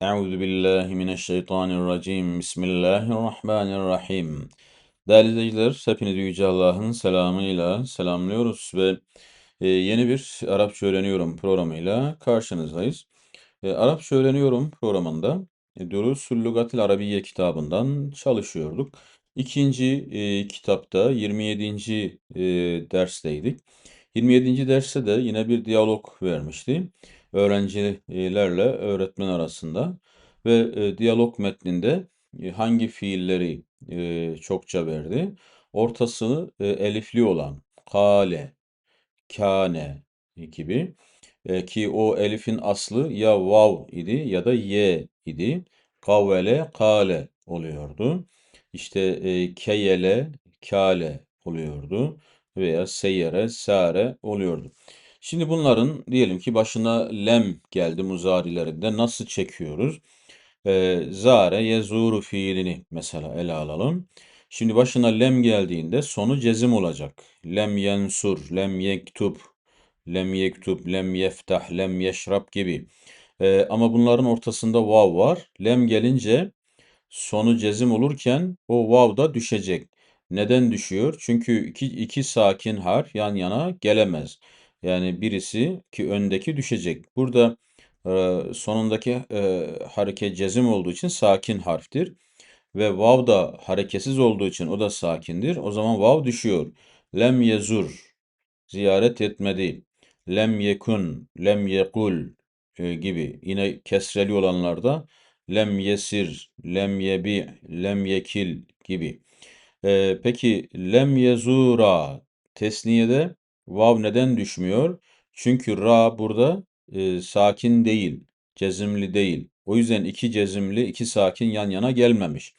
Euzu billahi mineşşeytanirracim. Bismillahirrahmanirrahim. Değerli izleyiciler, hepinizi Yüce Allah'ın selamıyla selamlıyoruz ve e, yeni bir Arapça öğreniyorum programıyla karşınızdayız. E, Arapça öğreniyorum programında e, Durusul Lugatil Arabiyye kitabından çalışıyorduk. İkinci e, kitapta 27. e, dersteydik. 27. derste de yine bir diyalog vermişti öğrencilerle öğretmen arasında ve e, diyalog metninde e, hangi fiilleri e, çokça verdi? Ortasını e, elifli olan kale, kâne gibi e, ki o elifin aslı ya vav idi ya da ye idi. Kavvele, kale oluyordu. İşte e, keyele, kale oluyordu veya seyere, sare oluyordu. Şimdi bunların diyelim ki başına lem geldi muzarilerinde nasıl çekiyoruz? Ee, zare yezuru fiilini mesela ele alalım. Şimdi başına lem geldiğinde sonu cezim olacak. Lem yensur, lem yektub, lem yektub, lem yeftah, lem yeşrab gibi. Ee, ama bunların ortasında vav var. Lem gelince sonu cezim olurken o vav da düşecek. Neden düşüyor? Çünkü iki, iki sakin harf yan yana gelemez. Yani birisi ki öndeki düşecek. Burada e, sonundaki e, hareket cezim olduğu için sakin harftir. Ve vav da hareketsiz olduğu için o da sakindir. O zaman vav düşüyor. Lem yezur ziyaret etmedi. Lem yekun, lem yekul e, gibi. Yine kesreli olanlarda lem yesir, lem yebi, lem yekil gibi. E, peki lem yezura tesniyede vav neden düşmüyor? Çünkü ra burada e, sakin değil, cezimli değil. O yüzden iki cezimli, iki sakin yan yana gelmemiş.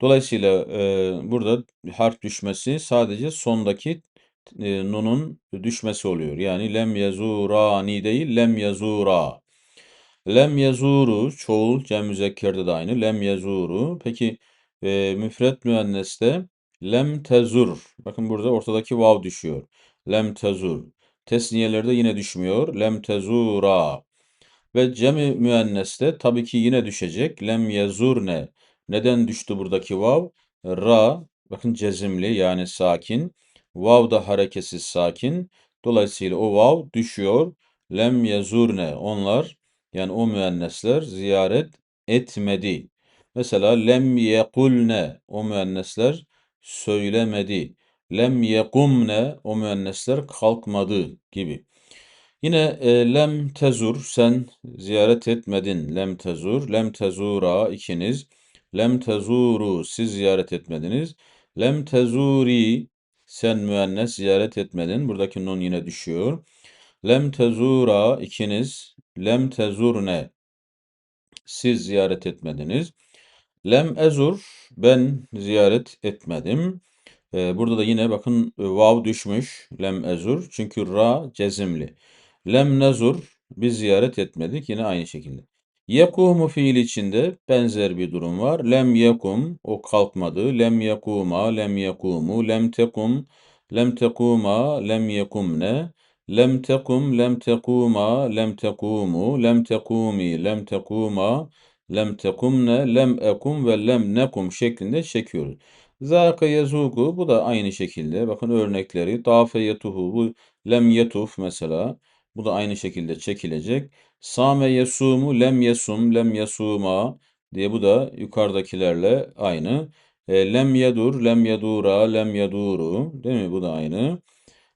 Dolayısıyla e, burada harf düşmesi sadece sondaki e, nunun düşmesi oluyor. Yani lem yazurani değil, lem yazura. Lem yazuru çoğul cem müzekkerde de aynı. Lem yazuru. Peki e, müfret müenneste lem tezur. Bakın burada ortadaki vav düşüyor. Lem tezur. Tesniyelerde yine düşmüyor. Lem tezura. Ve cem-i müenneste tabii ki yine düşecek. Lem yezurne. Neden düştü buradaki vav? Ra, bakın cezimli yani sakin. Vav da hareketsiz sakin. Dolayısıyla o vav düşüyor. Lem yezurne. Onlar yani o müennesler ziyaret etmedi. Mesela lem yekulne. O müennesler söylemedi. Lem yekumne. O müennesler kalkmadı gibi. Yine e, lem tezur sen ziyaret etmedin. Lem tezur, lem tezura ikiniz. Lem tezuru siz ziyaret etmediniz. Lem tezuri sen müennes ziyaret etmedin. Buradaki nun yine düşüyor. Lem tezura ikiniz. Lem tezurne siz ziyaret etmediniz. Lem ezur ben ziyaret etmedim. Ee, burada da yine bakın e, vav düşmüş. Lem ezur. Çünkü ra cezimli. Lem nezur biz ziyaret etmedik. Yine aynı şekilde. Yekumu fiil içinde benzer bir durum var. Lem yekum o kalkmadı. Lem yekuma, lem yekumu, lem tekum, lem tekuma, lem yekumne. Lem tekum, lem tekuma, lem tekumu, lem tekumi, lem tekuma, lem tekumne, lem ekum ve lem nekum şeklinde çekiyoruz. Zâke yezuku bu da aynı şekilde. Bakın örnekleri. Tafe yetuhu bu lem yetuf mesela. Bu da aynı şekilde çekilecek. Same yesumu, lem yesum, lem yesuma diye bu da yukarıdakilerle aynı. E, lem yedur, lem yedura, lem yeduru. Değil mi? Bu da aynı.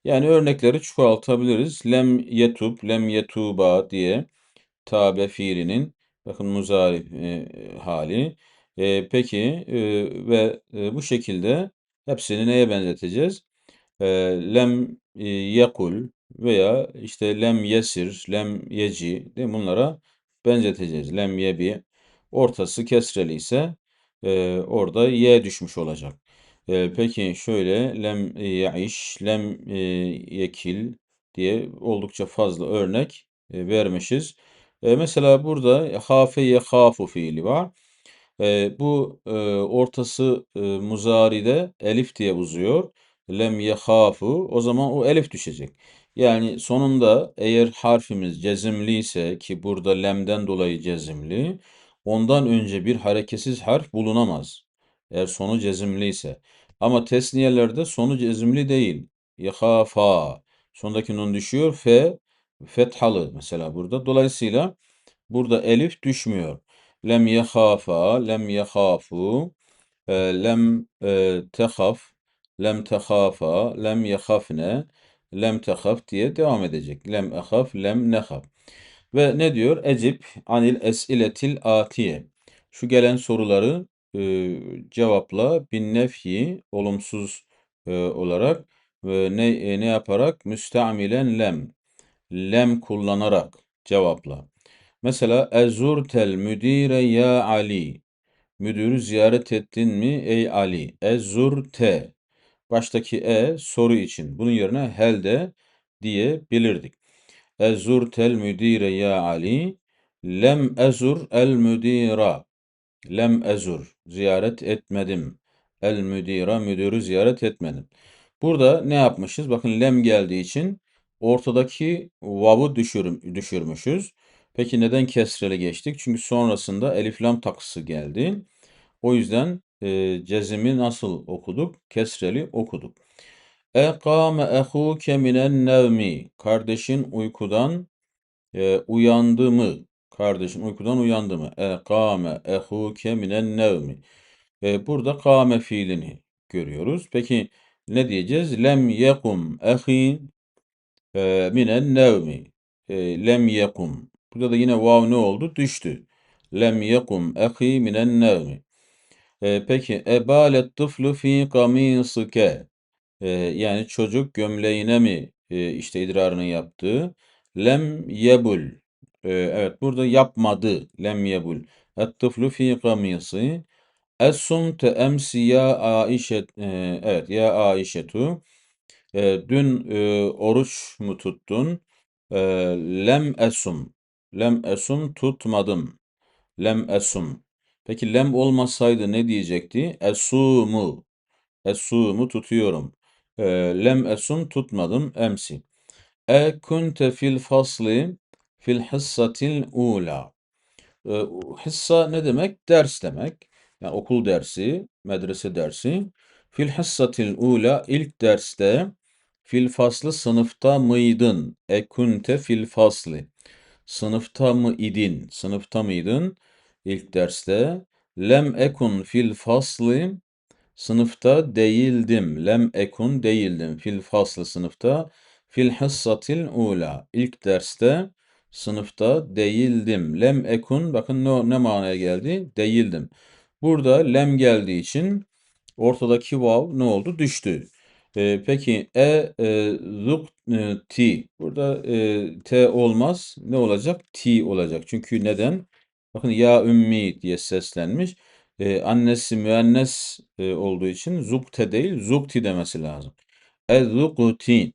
Yani örnekleri çoğaltabiliriz. Lem yetub, lem yetuba diye tabe fiilinin bakın muzari e, hali. E, peki e, ve e, bu şekilde hepsini neye benzeteceğiz? E, lem e, yekul veya işte lem yesir, lem yeci değil mi? Bunlara benzeteceğiz. Lem yebi ortası kesreli ise e, orada ye düşmüş olacak. E, peki şöyle lem yaiş, lem e, yekil diye oldukça fazla örnek e, vermişiz. E, mesela burada hafe yekhafu fiili var. E, bu e, ortası e, muzaride elif diye uzuyor. Lem yekhafu o zaman o elif düşecek. Yani sonunda eğer harfimiz cezimli ise ki burada lemden dolayı cezimli ondan önce bir hareketsiz harf bulunamaz. Eğer sonu cezimli ise. Ama tesniyelerde sonu cezimli değil. Yekhafa. Sondaki nun düşüyor. F fethalı mesela burada. Dolayısıyla burada elif düşmüyor. Lem yekhafa, lem yekhafu, e, lem e, tehaf, lem tehafa, lem yehafne, lem tehaf diye devam edecek. Lem ehaf, lem nehaf. Ve ne diyor? Ecip anil esiletil atiye. Şu gelen soruları e, cevapla bin nefyi olumsuz e, olarak ve ne e, ne yaparak müstamilen lem lem kullanarak cevapla. Mesela ezurtel müdire ya Ali. Müdürü ziyaret ettin mi ey Ali? Ezurte. Baştaki e soru için. Bunun yerine hel de diyebilirdik. Ezurtel müdire ya Ali. Lem ezur el müdira. Lem ezur. Ziyaret etmedim. El müdira. Müdürü ziyaret etmedim. Burada ne yapmışız? Bakın lem geldiği için ortadaki vav'u düşür, düşürmüşüz. Peki neden kesreli geçtik? Çünkü sonrasında elif lam takısı geldi. O yüzden e, cezimi nasıl okuduk? Kesreli okuduk. Ekame ehuke minen nevmi. Kardeşin uykudan e, uyandı mı? Kardeşin uykudan uyandı mı? Ekame ehuke minen nevmi. E, burada kame fiilini görüyoruz. Peki ne diyeceğiz? Lem yekum ehi e, minen nevmi. E, lem yekum. Burada da yine vav ne oldu? Düştü. Lem yekum ehi minen nevmi. E, peki ebalet tıflu fi kamisike. E, yani çocuk gömleğine mi e, işte idrarını yaptığı. Lem yebul. E, evet burada yapmadı. Lem yebul. Et tıflu fi kamisi. Es-sumte emsi ya Aişe. E, evet ya Aişetu. Dün e, oruç mu tuttun? Lem esum. Lem esum tutmadım. Lem esum. Peki lem olmasaydı ne diyecekti? Esumu. Esumu tutuyorum. E, lem esum tutmadım. Emsi. E kunte fil fasli fil hissatil ula. E, hissa ne demek? Ders demek. Yani okul dersi, medrese dersi. Fil hissatil ula ilk derste fil faslı sınıfta mıydın? E kunte fil fasli. Sınıfta mı idin? Sınıfta mıydın? İlk derste. Lem ekun fil fasli. Sınıfta değildim. Lem ekun değildim. Fil faslı sınıfta. Fil hissatil ula. İlk derste sınıfta değildim. Lem ekun bakın ne, ne manaya geldi? Değildim. Burada lem geldiği için ortadaki vav ne oldu? Düştü. Ee, peki e, e zuk e, ti. Burada e, t olmaz. Ne olacak? Ti olacak. Çünkü neden? Bakın ya ümmi diye seslenmiş. Ee, annesi müennes e, olduğu için zukte değil zukti demesi lazım. Ezukti.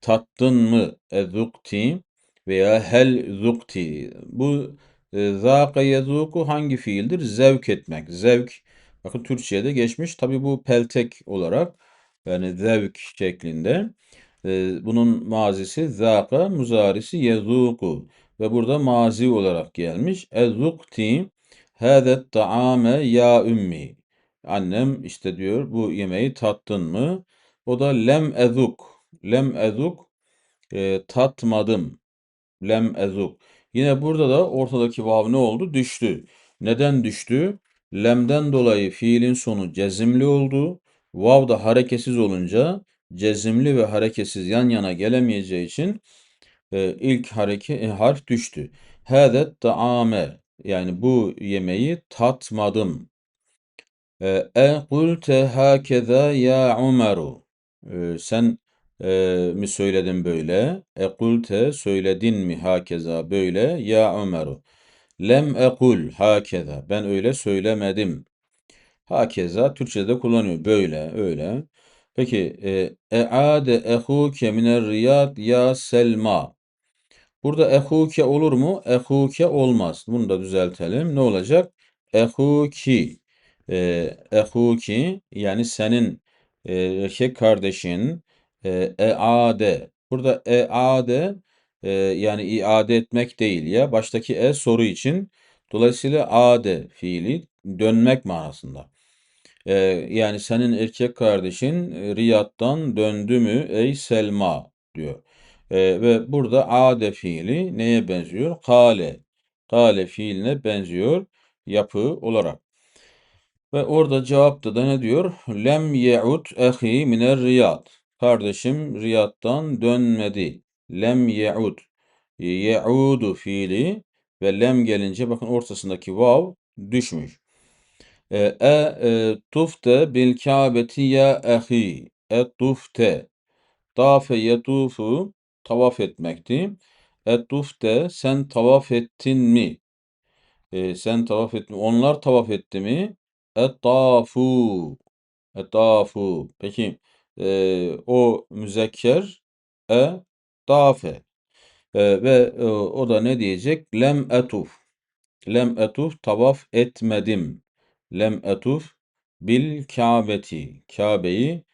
Tattın mı? Ezukti veya hel zukti. Bu e, zâka hangi fiildir? Zevk etmek. Zevk. Bakın Türkçe'de geçmiş. Tabi bu peltek olarak yani zevk şeklinde. E, bunun mazisi zâka, muzarisi yezuku. Ve burada mazi olarak gelmiş. Ezukti hâzet ta'ame ya ümmi. Annem işte diyor bu yemeği tattın mı? O da lem ezuk. Lem ezuk e, tatmadım. Lem ezuk. Yine burada da ortadaki vav ne oldu? Düştü. Neden düştü? Lemden dolayı fiilin sonu cezimli oldu. Vav da hareketsiz olunca cezimli ve hareketsiz yan yana gelemeyeceği için e, ilk hareke, e, harf düştü. Hâdet ta'ame yani bu yemeği tatmadım. E, e kulte hakeza ya Umeru. E, sen e, mi söyledin böyle? E kulte söyledin mi hakeza böyle ya Umeru. Lem ekul hakeza. Ben öyle söylemedim. Hakeza Türkçe'de kullanıyor. Böyle, öyle. Peki, e, e'ade ehuke miner riyad ya Selma. Burada ehuke olur mu? Ehuke olmaz. Bunu da düzeltelim. Ne olacak? Ehuki. E, ehuki yani senin e, erkek kardeşin e, eade. Burada eade e, yani iade etmek değil ya. Baştaki e soru için Dolayısıyla ade fiili dönmek manasında. Ee, yani senin erkek kardeşin e, Riyad'dan döndü mü ey Selma diyor. Ee, ve burada ade fiili neye benziyor? Kale. Kale fiiline benziyor yapı olarak. Ve orada cevapta da ne diyor? Lem ye'ud ehi miner Riyad. Kardeşim Riyad'dan dönmedi. Lem ye'ud. Ye'udu fiili ve lem gelince bakın ortasındaki vav düşmüş. E, e, e tufte bil kâbeti ya ehi. E tufte. Dafe yetufu tavaf etmekti. E tufte sen tavaf ettin mi? E, sen tavaf ettin Onlar tavaf etti mi? Ettafu. Ettafu. Peki e, o müzekker e dafe. E, ve e, o da ne diyecek? Lem etuf. Lem etuf tavaf etmedim. Lem etuf bil Kâbeti. Kabe'yi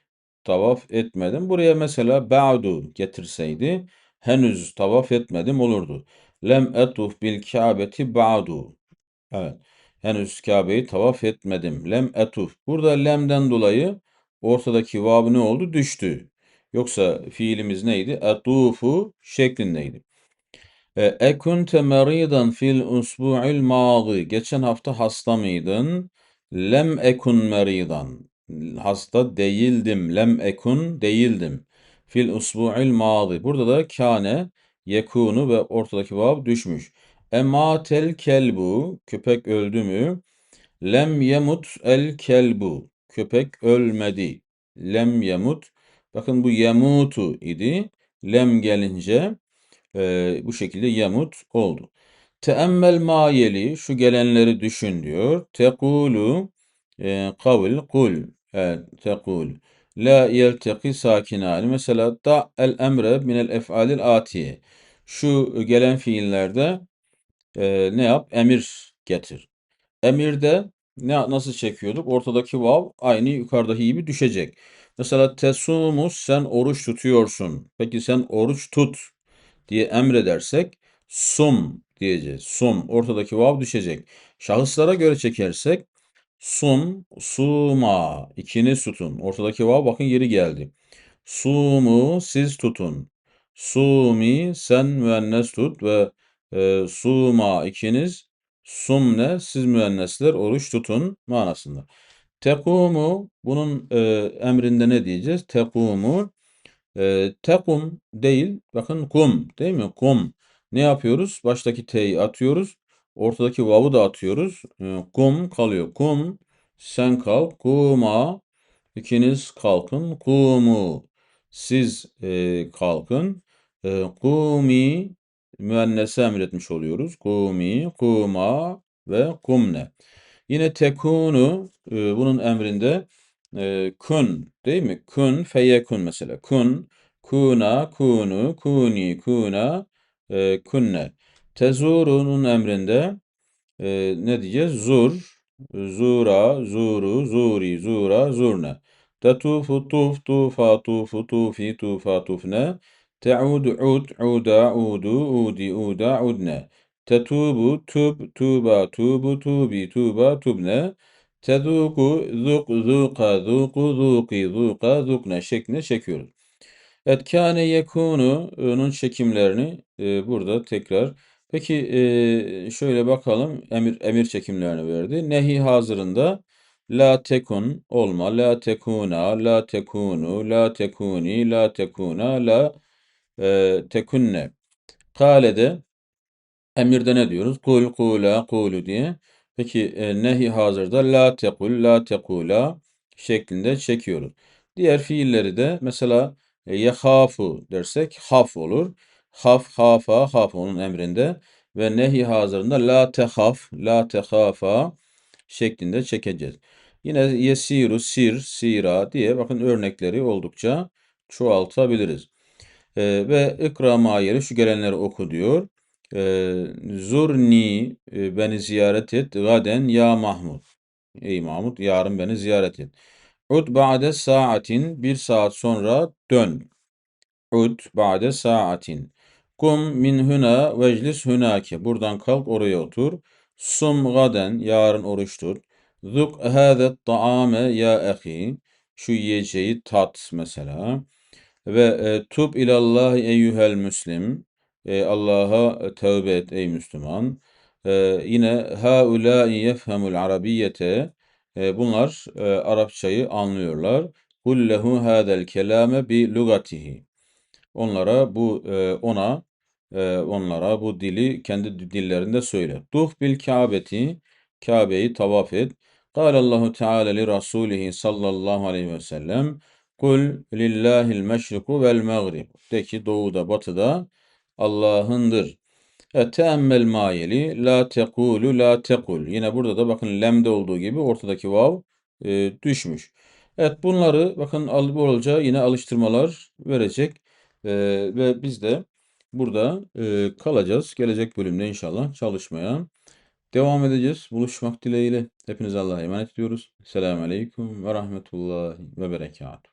tavaf etmedim. Buraya mesela ba'du getirseydi henüz tavaf etmedim olurdu. Lem etuf bil Kâbeti ba'du. Evet. Henüz Kabe'yi tavaf etmedim. Lem etuf. Burada lemden dolayı ortadaki vav ne oldu? Düştü. Yoksa fiilimiz neydi? Etufu şeklindeydi. E, ekunte meridan fil usbu'il mâzi. Geçen hafta hasta mıydın? Lem ekun meridan. Hasta değildim. Lem ekun değildim. Fil usbu'il mâzi. Burada da kâne, yekunu ve ortadaki vav düşmüş. Ematel kelbu. Köpek öldü mü? Lem yemut el kelbu. Köpek ölmedi. Lem yemut. Bakın bu yemutu idi. Lem gelince e, bu şekilde yemut oldu. Teemmel mayeli şu gelenleri düşün diyor. Tekulu e, kavl kul evet, tekul la yelteki sakinani mesela da el emre minel ef'alil atiye şu gelen fiillerde e, ne yap emir getir. Emirde ne nasıl çekiyorduk? Ortadaki vav aynı yukarıdaki gibi düşecek. Mesela tesumus sen oruç tutuyorsun. Peki sen oruç tut diye emredersek sum diyeceğiz. Sum. Ortadaki vav düşecek. Şahıslara göre çekersek sum, suma. ikiniz tutun. Ortadaki vav bakın yeri geldi. Sumu siz tutun. Sumi sen müennes tut ve e, suma ikiniz sumne siz müennesler oruç tutun manasında. Tekumu bunun e, emrinde ne diyeceğiz? Tekumu e, tekum değil, bakın kum değil mi? Kum. Ne yapıyoruz? Baştaki t'yi atıyoruz. Ortadaki vav'u da atıyoruz. E, kum kalıyor. Kum, sen kalk. Kuma, ikiniz kalkın. Kumu, siz e, kalkın. E, kumi, müennese emretmiş oluyoruz. Kumi, kuma ve kumne. Yine tekunu, e, bunun emrinde e, kun değil mi? Kun feyekun mesela. Kun, kuna, kunu, kuni, kuna, e, kunne. Tezurunun emrinde e, ne diyeceğiz? Zur, zura, zuru, zuri, zura, zurne. Tetufu, tuf, tufa, tufu, tufi, tufa, tufne. Te'ud, ud, uda, udu, udi, uda, udne. Tetubu, tub, tuba, tubu, tubi, tuba, tubne. Tezuku, zuk, zuka, zuku, zuki, zuka, zukne şeklinde çekiyoruz. Evet, kâne yekûnu'nun çekimlerini e, burada tekrar. Peki e, şöyle bakalım. Emir emir çekimlerini verdi. Nehi hazırında la tekun olma, la tekuna, la tekunu, la tekuni, la tekuna, la e, tekunne. Kâle'de emirde ne diyoruz? Kul, kula, kulu diye. Peki e, nehi hazırda la tekul, la tekula şeklinde çekiyoruz. Diğer fiilleri de mesela e, yehafu dersek haf olur. Haf, hafa, haf onun emrinde ve nehi hazırında la tehaf, la tehafa şeklinde çekeceğiz. Yine yesiru, sir, sira diye bakın örnekleri oldukça çoğaltabiliriz. E, ve ikra mayeri şu gelenleri oku diyor. Ee, Zurni e, beni ziyaret et. Gaden ya Mahmud. Ey Mahmud yarın beni ziyaret et. Ud ba'de saatin bir saat sonra dön. Ud ba'de saatin. Kum min huna veclis hunake. Buradan kalk oraya otur. Sum gaden yarın oruç tut. Zuk hâze ta'ame ya ahi. Şu yiyeceği tat mesela. Ve e, tub ilallahi eyyuhel müslim. E, Allah'a tövbe et ey Müslüman. E, yine haulâi yefhemul arabiyyete. E, bunlar e, Arapçayı anlıyorlar. Kul lehu hâzel kelâme bi lugatihi. Onlara bu e, ona e, onlara bu dili kendi dillerinde söyle. Duh bil Kâbeti Kabe'yi tavaf et. Allahu Teala li Rasulihi sallallahu aleyhi ve sellem Kul lillahil meşriku vel mağrib. De ki doğuda batıda Allah'ındır. Teemmel mayeli la tekulu la tekul. Yine burada da bakın lemde olduğu gibi ortadaki vav e, düşmüş. Evet bunları bakın bolca yine alıştırmalar verecek. E, ve biz de burada e, kalacağız. Gelecek bölümde inşallah çalışmaya devam edeceğiz. Buluşmak dileğiyle. Hepinize Allah'a emanet ediyoruz. Selamun Aleyküm ve Rahmetullahi ve Berekatuhu.